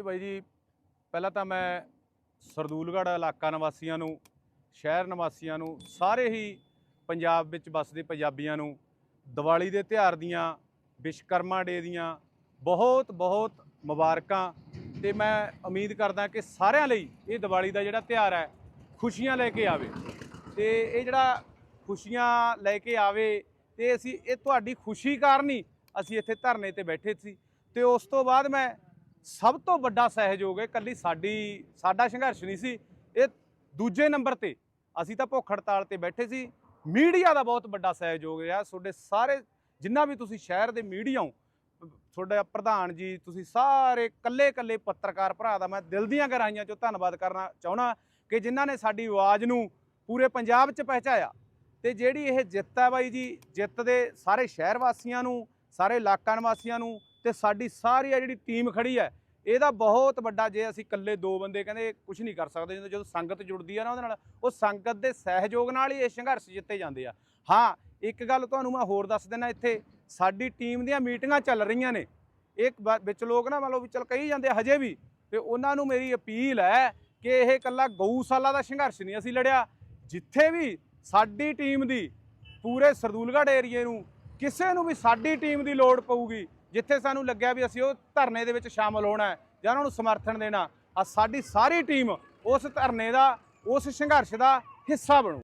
ਇਹ ਬਾਈ ਜੀ, ਪਹਿਲਾਂ ਤਾਂ ਮੈਂ ਸਰਦੂਲਗੜ੍ਹ ਇਲਾਕਾ ਨਿਵਾਸੀਆਂ ਨੂੰ, ਸ਼ਹਿਰ ਨਿਵਾਸੀਆਂ ਨੂੰ, ਸਾਰੇ ਹੀ ਪੰਜਾਬ ਵਿੱਚ ਵੱਸਦੇ ਪੰਜਾਬੀਆਂ ਨੂੰ ਦੀਵਾਲੀ ਦੇ ਤਿਉਹਾਰ ਦੀਆਂ ਵਿਸ਼ਕਰਮਾ ਡੇ ਦੀਆਂ ਬਹੁਤ ਬਹੁਤ ਮੁਬਾਰਕਾਂ ਤੇ ਮੈਂ ਉਮੀਦ ਕਰਦਾ ਕਿ ਸਾਰਿਆਂ ਲਈ ਇਹ ਦੀਵਾਲੀ ਦਾ ਜਿਹੜਾ ਤਿਉਹਾਰ ਹੈ, ਖੁਸ਼ੀਆਂ ਲੈ ਕੇ ਆਵੇ। ਤੇ ਇਹ ਜਿਹੜਾ ਖੁਸ਼ੀਆਂ ਲੈ ਕੇ ਆਵੇ ਤੇ ਅਸੀਂ, ਇਹ ਤੁਹਾਡੀ ਖੁਸ਼ੀ ਕਾਰਨ ਹੀ ਅਸੀਂ ਇੱਥੇ ਧਰਨੇ ਤੇ ਬੈਠੇ ਸੀ। ਤੇ ਉਸ ਤੋਂ ਬਾਅਦ ਮੈਂ ਸਭ ਤੋਂ ਵੱਡਾ ਸਹਿਯੋਗ ਹੈ ਕੱਲੀ ਸਾਡੀ, ਸਾਡਾ ਸੰਘਰਸ਼ ਨਹੀਂ ਸੀ, ਇਹ ਦੂਜੇ ਨੰਬਰ ਤੇ। ਅਸੀਂ ਤਾਂ ਭੁੱਖ ਹੜਤਾਲ ਤੇ ਬੈਠੇ ਸੀ। ਮੀਡੀਆ ਦਾ ਬਹੁਤ ਵੱਡਾ ਸਹਿਯੋਗ ਰਿਹਾ। ਤੁਹਾਡੇ ਸਾਰੇ, ਜਿੰਨਾ ਵੀ ਤੁਸੀਂ ਸ਼ਹਿਰ ਦੇ ਮੀਡੀਆ ਹੋ, ਤੁਹਾਡਾ ਪ੍ਰਧਾਨ ਜੀ, ਤੁਸੀਂ ਸਾਰੇ ਕੱਲੇ ਕੱਲੇ ਪੱਤਰਕਾਰ ਭਰਾ ਦਾ ਮੈਂ ਦਿਲ ਦੀਆਂ ਗਹਿਰਾਈਆਂ ਚੋਂ ਧੰਨਵਾਦ ਕਰਨਾ ਚਾਹਣਾ ਕਿ ਜਿਨ੍ਹਾਂ ਨੇ ਸਾਡੀ ਆਵਾਜ਼ ਨੂੰ ਪੂਰੇ ਪੰਜਾਬ 'ਚ ਪਹੁੰਚਾਇਆ। ਤੇ ਜਿਹੜੀ ਇਹ ਜਿੱਤ ਹੈ ਬਾਈ ਜੀ, ਜਿੱਤ ਦੇ ਸਾਰੇ ਸ਼ਹਿਰ ਵਾਸੀਆਂ ਨੂੰ, ਸਾਰੇ ਇਲਾਕਾ ਨਿਵਾਸੀਆਂ ਨੂੰ ਤੇ ਸਾਡੀ ਸਾਰੀ ਆ ਜਿਹੜੀ ਟੀਮ ਖੜੀ ਹੈ ਇਹਦਾ ਬਹੁਤ ਵੱਡਾ ਜੇ ਅਸੀਂ ਇਕੱਲੇ ਦੋ ਬੰਦੇ ਕਹਿੰਦੇ ਕੁਝ ਨਹੀਂ ਕਰ ਸਕਦੇ, ਜਦੋਂ ਜਦੋਂ ਸੰਗਤ ਜੁੜਦੀ ਆ ਨਾ ਉਹਦੇ ਨਾਲ, ਉਹ ਸੰਗਤ ਦੇ ਸਹਿਯੋਗ ਨਾਲ ਹੀ ਇਹ ਸੰਘਰਸ਼ ਜਿੱਤੇ ਜਾਂਦੇ ਆ। ਹਾਂ, ਇੱਕ ਗੱਲ ਤੁਹਾਨੂੰ ਮੈਂ ਹੋਰ ਦੱਸ ਦਿੰਦਾ ਇੱਥੇ, ਸਾਡੀ ਟੀਮ ਦੀਆਂ ਮੀਟਿੰਗਾਂ ਚੱਲ ਰਹੀਆਂ ਨੇ। ਇੱਕ ਵਾ- ਵਿੱਚ ਲੋਕ ਨਾ ਮੰਨ ਲਓ ਵੀ ਚਲ ਕਹੀ ਜਾਂਦੇ ਹਜੇ ਵੀ, ਤੇ ਉਹਨਾਂ ਨੂੰ ਮੇਰੀ ਅਪੀਲ ਹੈ ਕਿ ਇਹ ਇਕੱਲਾ ਗਊਸ਼ਾਲਾ ਦਾ ਸੰਘਰਸ਼ ਨਹੀਂ ਅਸੀਂ ਲੜਿਆ। ਜਿੱਥੇ ਵੀ ਸਾਡੀ ਟੀਮ ਦੀ, ਪੂਰੇ ਸਰਦੂਲਗੜ੍ਹ ਏਰੀਏ ਨੂੰ, ਕਿਸੇ ਨੂੰ ਵੀ ਸਾਡੀ ਟੀਮ ਦੀ ਲੋੜ ਪਊਗੀ ਜਿੱਥੇ ਸਾਨੂੰ ਲੱਗਿਆ ਵੀ ਅਸੀਂ ਉਹ ਧਰਨੇ ਦੇ ਵਿੱਚ ਸ਼ਾਮਲ ਹੋਣਾ ਹੈ, ਜਾਂ ਉਹਨਾਂ ਨੂੰ ਸਮਰਥਨ ਦੇਣਾ ਆ ਸਾਡੀ ਸਾਰੀ ਟੀਮ ਉਸ ਧਰਨੇ ਦਾ, ਉਸ ਸੰਘਰਸ਼ ਦਾ ਹਿੱਸਾ ਬਣੂ।